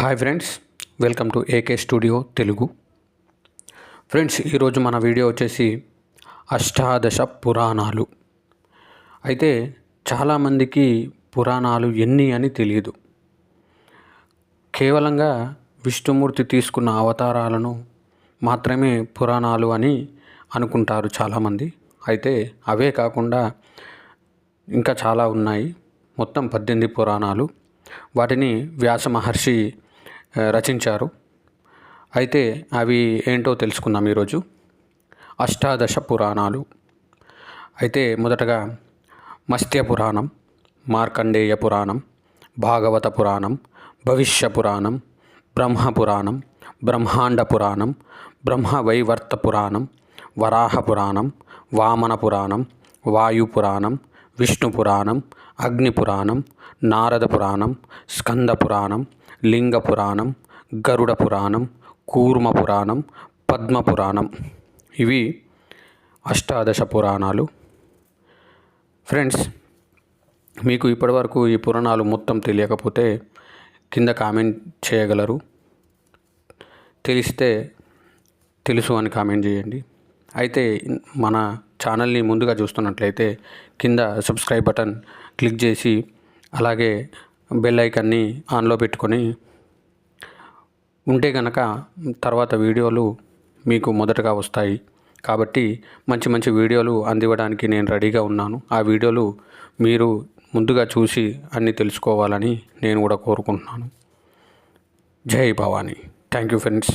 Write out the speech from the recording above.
Hi friends welcome to AK studio Telugu friends ఈరోజు మన video వచ్చేసి అష్టాదశ పురాణాలు. అయితే చాలామందికి పురాణాలు ఎన్ని అని తెలియదు. కేవలంగా విష్ణుమూర్తి తీసుకున్న అవతారాలను మాత్రమే పురాణాలు అని అనుకుంటారు చాలామంది. అయితే అవే కాకుండా ఇంకా చాలా ఉన్నాయి. మొత్తం పద్దెనిమిది పురాణాలు. వాటిని వ్యాస మహర్షి రచించారు. అయితే అవి ఏంటో తెలుసుకుందాం ఈరోజు. అష్టాదశ పురాణాలు. అయితే మొదటగా మత్స్య పురాణం మార్కండేయ పురాణం భాగవత పురాణం భవిష్య పురాణం బ్రహ్మ పురాణం బ్రహ్మాండ పురాణం బ్రహ్మ వైవర్త పురాణం వరాహ పురాణం వామన పురాణం వాయు పురాణం విష్ణు పురాణం అగ్ని పురాణం నారద పురాణం స్కంద పురాణం లింగ పురాణం గరుడ పురాణం కూర్మ పురాణం పద్మ పురాణం ఇవి అష్టాదశ పురాణాలు. ఫ్రెండ్స్ మీకు ఇప్పటివరకు ఈ పురాణాలు మొత్తం తెలియకపోతే కింద కామెంట్ చేయగలరు. తెలిస్తే తెలుసు అని కామెంట్ చేయండి. అయితే మన ఛానల్ని ముందుగా చూస్తున్నట్లయితే కింద సబ్స్క్రైబ్ బటన్ క్లిక్ చేసి అలాగే బెల్ ఐకాన్ని ఆన్లో పెట్టుకొని ఉంటే కనుక తర్వాత వీడియోలు మీకు మొదటగా వస్తాయి. కాబట్టి మంచి మంచి వీడియోలు అందివ్వడానికి నేను రెడీగా ఉన్నాను. ఆ వీడియోలు మీరు ముందుగా చూసి అన్నీ తెలుసుకోవాలని నేను కూడా కోరుకుంటున్నాను. జై భవానీ. Thank you friends